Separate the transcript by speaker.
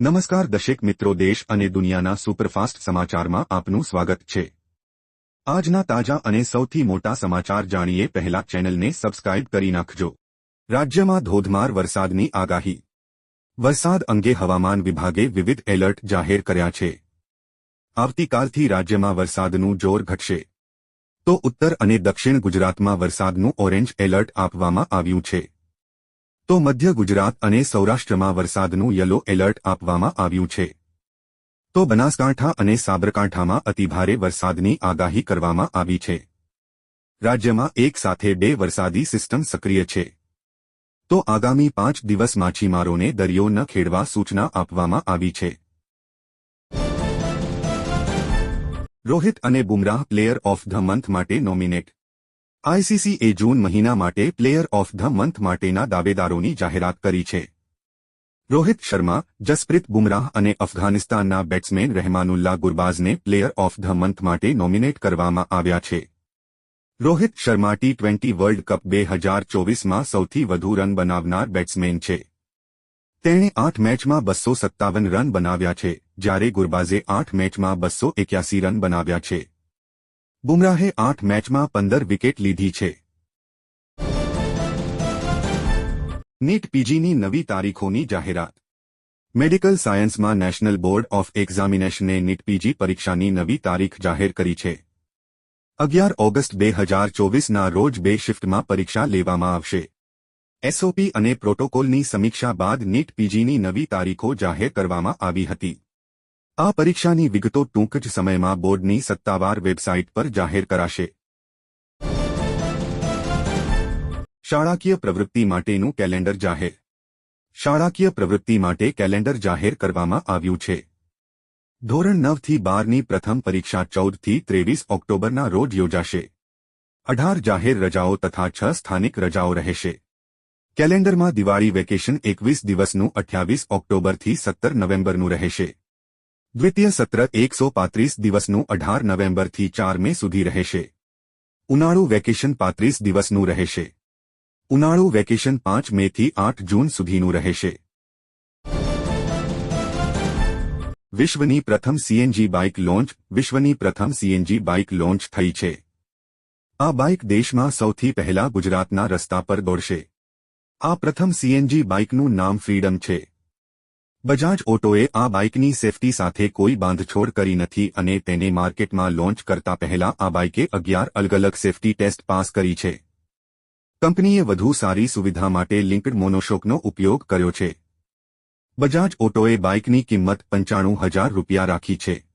Speaker 1: નમસ્કાર દશેક મિત્રો દેશ અને દુનિયાના સુપરફાસ્ટ સમાચારમાં આપનું સ્વાગત છે. આજના તાજા અને સૌથી મોટા સમાચાર જાણીએ પહેલા ચેનલને સબસ્ક્રાઇબ કરી નાખજો. રાજ્યમાં ધોધમાર વરસાદની આગાહી. વરસાદ અંગે હવામાન વિભાગે વિવિધ એલર્ટ જાહેર કર્યા છે. આવતીકાલથી રાજ્યમાં વરસાદનું જોર ઘટશે. તો ઉત્તર અને દક્ષિણ ગુજરાતમાં વરસાદનું ઓરેન્જ એલર્ટ આપવામાં આવ્યું છે. તો મધ્ય ગુજરાત અને સૌરાષ્ટ્રમાં વરસાદનું યલો એલર્ટ આપવામાં આવ્યું છે. તો બનાસકાંઠા અને સાબરકાંઠામાં અતિભારે વરસાદની આગાહી કરવામાં આવી છે. રાજ્યમાં એક સાથે બે વરસાદી સિસ્ટમ સક્રિય છે. તો આગામી પાંચ દિવસ માછીમારોને દરિયો ન ખેડવા સૂચના આપવામાં આવી છે. રોહિત અને Bumrah player of the month માટે નોમિનેટ આઈસીસીએ જૂન મહિના માટે પ્લેયર ઓફ ધ મંથ માટેના દાવેદારોની જાહેરાત કરી છે. રોહિત શર્મા, જસપ્રીત બુમરાહ અને અફઘાનિસ્તાનના બેટ્સમેન રહેમાનુલ્લા ગુરબાઝને પ્લેયર ઓફ ધ મંથ માટે નોમિનેટ કરવામાં આવ્યા છે. Rohit Sharma T twenty world cup બે હજાર ચોવીસમાં સૌથી વધુ રન બનાવનાર બેટ્સમેન છે. તેણે આઠ મેચમાં બસો સત્તાવન રન બનાવ્યા છે, જ્યારે ગુરબાઝે આઠ મેચમાં બસો એક્યાસી રન બનાવ્યા છે. બુમરાહે આઠ મેચમાં પંદર વિકેટ લીધી છે. નીટ પીજીની નવી તારીખોની જાહેરાત. મેડિકલ સાયન્સમાં નેશનલ બોર્ડ ઓફ એક્ઝામિનેશને નીટ પીજી પરીક્ષાની નવી તારીખ જાહેર કરી છે. અગિયાર ઓગસ્ટ બે હજાર ચોવીસના રોજ બે શિફ્ટમાં પરીક્ષા લેવામાં આવશે. એસઓપી અને પ્રોટોકોલની સમીક્ષા બાદ નીટ પીજીની નવી તારીખો જાહેર કરવામાં આવી હતી. આ પરીક્ષાની વિગતો ટૂંક જ સમયમાં બોર્ડની સત્તાવાર વેબસાઇટ પર જાહેર કરાશે. શાળાકીય પ્રવૃત્તિ માટેનું કેલેન્ડર જાહેર. શાળાકીય પ્રવૃત્તિ માટે કેલેન્ડર જાહેર કરવામાં આવ્યું છે. ધોરણ નવથી બારની પ્રથમ પરીક્ષા ચૌદથી ત્રેવીસ ઓક્ટોબરના રોજ યોજાશે. અઢાર જાહેર રજાઓ તથા છ સ્થાનિક રજાઓ રહેશે. કેલેન્ડરમાં દિવાળી વેકેશન એકવીસ દિવસનું અઠ્યાવીસ ઓક્ટોબરથી સત્તર નવેમ્બરનું રહેશે. દ્વિતીય સત્ર એકસો પાંત્રીસ દિવસનું અઢાર નવેમ્બરથી ચાર મે સુધી રહેશે. ઉનાળુ વેકેશન પાંત્રીસ દિવસનું રહેશે. ઉનાળુ વેકેશન પાંચ મેથી આઠ જૂન સુધીનું રહેશે. વિશ્વની પ્રથમ સીએનજી બાઇક લોન્ચ, વિશ્વની પ્રથમ સીએનજી બાઇક લોન્ચ થઈ છે. આ બાઇક દેશમાં સૌથી પહેલા ગુજરાતના રસ્તા પર દોડશે. આ પ્રથમ સીએનજી બાઇકનું નામ ફ્રીડમ છે. બજાજ ઓટોએ આ બાઇકની સેફટી સાથે કોઈ બાંધછોડ કરી નથી અને તેને માર્કેટમાં લોન્ચ કરતા પહેલા આ બાઇકે અગિયાર અલગ અલગ સેફટી ટેસ્ટ પાસ કરી છે. કંપનીએ વધુ સારી સુવિધા માટે લિંક્ડ મોનોશોકનો ઉપયોગ કર્યો છે. બજાજ ઓટોએ બાઇકની કિંમત પંચાણું હજાર રૂપિયા રાખી છે.